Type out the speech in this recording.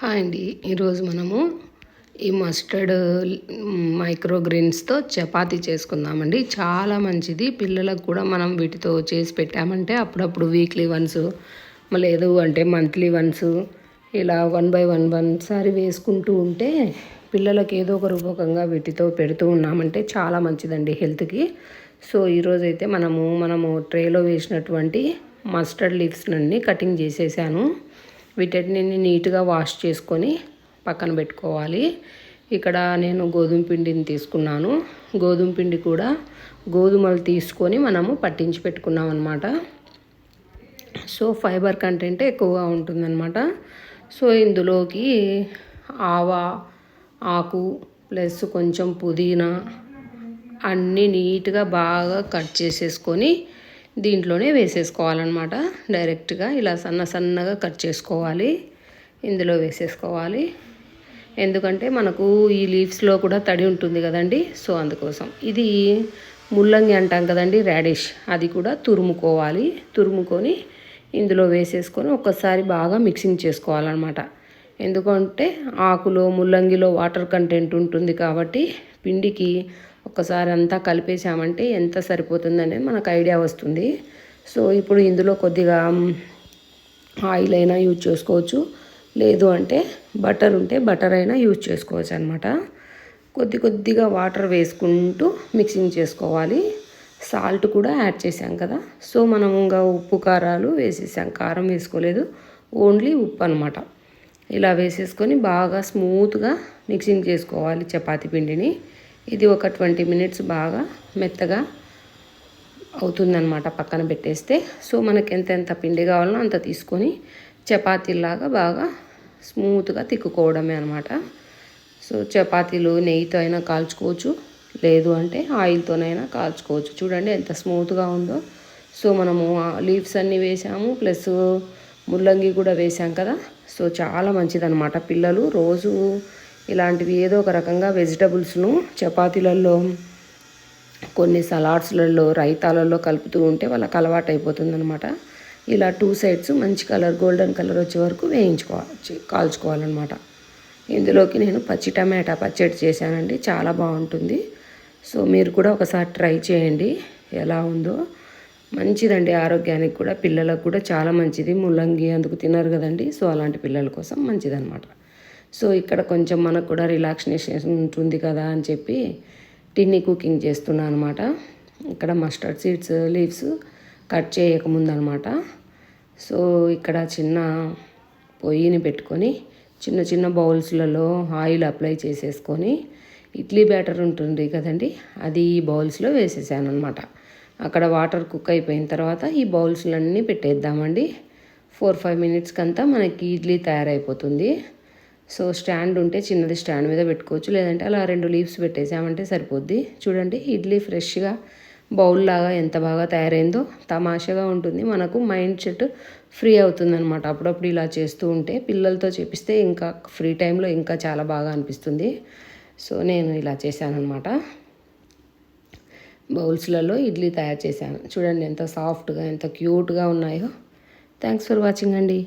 Hi అండి. ఈరోజు మనము ఈ మస్టర్డ్ మైక్రోగ్రీన్స్తో చపాతీ చేసుకుందామండి. చాలా మంచిది. పిల్లలకు కూడా మనం వీటితో చేసి పెట్టామంటే అప్పుడప్పుడు వీక్లీ వన్స్ లేదు అంటే మంత్లీ వన్స్ ఇలా వన్ బై వన్ వన్ సారి వేసుకుంటూ ఉంటే పిల్లలకి ఏదో ఒక రూపకంగా వీటితో పెడుతూ ఉన్నామంటే చాలా మంచిదండి హెల్త్కి. సో ఈరోజైతే మనము మనము ట్రేలో వేసినటువంటి మస్టర్డ్ లీవ్స్ అన్ని కటింగ్ చేసేసాను. వీటన్నిటిని నీట్గా వాష్ చేసుకొని పక్కన పెట్టుకోవాలి. ఇక్కడ నేను గోధుమ పిండిని తీసుకున్నాను. గోధుమ పిండి కూడా గోధుమలు తీసుకొని మనము పట్టించి పెట్టుకున్నాం అనమాట సో ఫైబర్ కంటెంట్ ఎక్కువగా ఉంటుందన్నమాట. సో ఇందులోకి ఆవా ఆకు ప్లస్ కొంచెం పుదీనా అన్నీ నీట్గా బాగా కట్ చేసేసుకొని దీంట్లోనే వేసేసుకోవాలన్నమాట. డైరెక్ట్గా ఇలా సన్న సన్నగా కట్ చేసుకోవాలి. ఇందులో వేసేసుకోవాలి. ఎందుకంటే మనకు ఈ లీవ్స్లో కూడా తడి ఉంటుంది కదండి. సో అందుకోసం. ఇది ముల్లంగి అంటాం కదండి రాడిష్. అది కూడా తురుముకోవాలి. తురుముకొని ఇందులో వేసేసుకొని ఒక్కసారి బాగా మిక్సింగ్ చేసుకోవాలన్నమాట. ఎందుకంటే ఆకులో ముల్లంగిలో వాటర్ కంటెంట్ ఉంటుంది కాబట్టి పిండికి ఒకసారి అంతా కలిపేసామంటే ఎంత సరిపోతుందనేది మనకు ఐడియా వస్తుంది. సో ఇప్పుడు ఇందులో కొద్దిగా ఆయిల్ అయినా యూజ్ చేసుకోవచ్చు. లేదు అంటే బటర్ ఉంటే బటర్ అయినా యూజ్ చేసుకోవచ్చు అనమాట కొద్ది కొద్దిగా వాటర్ వేసుకుంటూ మిక్సింగ్ చేసుకోవాలి. సాల్ట్ కూడా యాడ్ చేసాం కదా. సో మనం ఇంకా ఉప్పు కారాలు వేసేసాం. కారం వేసుకోలేదు. ఓన్లీ ఉప్పు అనమాట ఇలా వేసేసుకొని బాగా స్మూత్గా మిక్సింగ్ చేసుకోవాలి చపాతీ పిండిని. ఇది ఒక ట్వంటీ మినిట్స్ బాగా మెత్తగా అవుతుందన్నమాట పక్కన పెట్టేస్తే. సో మనకి ఎంత ఎంత పిండి కావాలో అంత తీసుకొని చపాతీలాగా బాగా స్మూత్గా తిక్కుకోవడమే అనమాట సో చపాతీలు నెయ్యితో అయినా కాల్చుకోవచ్చు లేదు అంటే ఆయిల్తోనైనా కాల్చుకోవచ్చు. చూడండి ఎంత స్మూత్గా ఉందో. సో మనము లీవ్స్ అన్నీ వేసాము ప్లస్ ముల్లంగి కూడా వేసాం కదా. సో చాలా మంచిదనమాట పిల్లలు రోజు ఇలాంటివి ఏదో ఒక రకంగా వెజిటబుల్స్ను చపాతీలలో కొన్ని సలాడ్స్లలో రైతాలలో కలుపుతూ ఉంటే వాళ్ళకి అలవాటు అయిపోతుందనమాట ఇలా టూ సైడ్స్ మంచి కలర్ గోల్డెన్ కలర్ వచ్చే వరకు వేయించుకోవాలి కాల్చుకోవాలన్నమాట. ఇందులోకి నేను పచ్చి టమాటా పచ్చడి చేశానండి చాలా బాగుంటుంది. సో మీరు కూడా ఒకసారి ట్రై చేయండి ఎలా ఉందో. మంచిదండి ఆరోగ్యానికి కూడా పిల్లలకు కూడా చాలా మంచిది. ముల్లంగి అందుకు తినరు కదండి సో అలాంటి పిల్లల కోసం మంచిదన్నమాట. సో ఇక్కడ కొంచెం మనకు కూడా రిలాక్సినేషన్ ఉంటుంది కదా అని చెప్పి టిన్నీ కుకింగ్ చేస్తున్నాను అనమాట ఇక్కడ మస్టర్డ్ సీడ్స్ లీవ్స్ కట్ చేయకముందు అనమాట సో ఇక్కడ చిన్న పొయ్యిని పెట్టుకొని చిన్న చిన్న బౌల్స్లలో ఆయిల్ అప్లై చేసేసుకొని ఇడ్లీ బ్యాటర్ ఉంటుంది కదండి అది ఈ బౌల్స్లో వేసేసాను అనమాట అక్కడ వాటర్ కుక్ అయిపోయిన తర్వాత ఈ బౌల్స్లన్నీ పెట్టేద్దామండి. ఫోర్ ఫైవ్ మినిట్స్కి అంతా మనకి ఇడ్లీ తయారైపోతుంది. సో స్టాండ్ ఉంటే చిన్నది స్టాండ్ మీద పెట్టుకోవచ్చు. లేదంటే అలా రెండు లీవ్స్ పెట్టేసామంటే సరిపోద్ది. చూడండి ఇడ్లీ ఫ్రెష్గా బౌల్ లాగా ఎంత బాగా తయారైందో తమాషగా ఉంటుంది. మనకు మైండ్ సెట్ ఫ్రీ అవుతుందనమాట అప్పుడప్పుడు ఇలా చేస్తూ ఉంటే పిల్లలతో చేపిస్తే ఇంకా ఫ్రీ టైంలో ఇంకా చాలా బాగా అనిపిస్తుంది. సో నేను ఇలా చేశాను అనమాట బౌల్స్లలో ఇడ్లీ తయారు చేశాను. చూడండి ఎంత సాఫ్ట్గా ఎంత క్యూట్గా ఉన్నాయో. థ్యాంక్స్ ఫర్ వాచింగ్ అండి.